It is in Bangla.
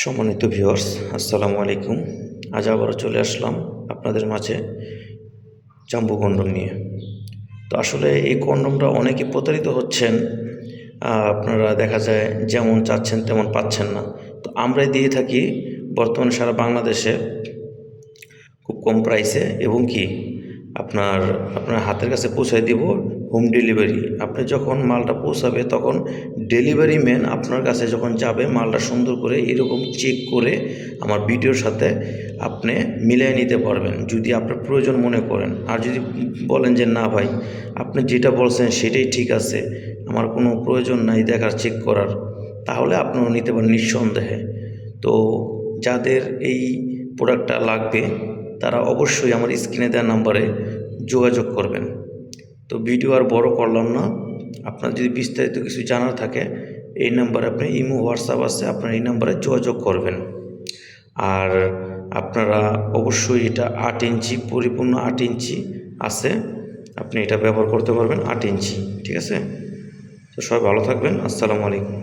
সম্মানিত ভিউয়ার্স আসসালামু আলাইকুম। আজ আবারও চলে আসলাম আপনাদের মাঝে জাম্বু কন্ডম নিয়ে। তো আসলে এই কন্ডমটা অনেকে প্রতারিত হচ্ছেন আপনারা দেখা যায় যেমন চাচ্ছেন তেমন পাচ্ছেন না। তো আমরাই দিয়ে থাকি, বর্তমানে সারা বাংলাদেশে খুব কম প্রাইসে এবং কি আপনার আপনার হাতের কাছে পৌঁছায় দিব হোম ডেলিভারি আপনি যখন মালটা পৌঁছাবে, তখন ডেলিভারি ম্যান আপনার কাছে যখন যাবে, মালটা সুন্দর করে এরকম চেক করে আমার ভিডিওর সাথে আপনি মিলিয়ে নিতে পারবেন, যদি আপনার প্রয়োজন মনে করেন। আর যদি বলেন যে, না ভাই, আপনি যেটা বলছেন সেটাই ঠিক আছে, আমার কোনো প্রয়োজন নাই দেখার চেক করার, তাহলে আপনিও নিতে পারেন নিঃসন্দেহে। তো যাদের এই প্রোডাক্টটা লাগবে, তারা অবশ্যই আমার স্ক্রিনে দেওয়া নাম্বারে যোগাযোগ করবেন। তো ভিডিও আর বড় করলাম না। আপনার যদি বিস্তারিত কিছু জানার থাকে, এই নাম্বারে আপনি ইমো, হোয়াটসঅ্যাপ আছে, আপনার এই নাম্বারে যোগাযোগ করবেন। আর আপনারা অবশ্যই এটা আট ইঞ্চি, পরিপূর্ণ আট ইঞ্চি আছে। আপনি এটা ব্যবহার করতে পারবেন আট ইঞ্চি, ঠিক আছে? তো সবাই ভালো থাকবেন। আসসালামু আলাইকুম।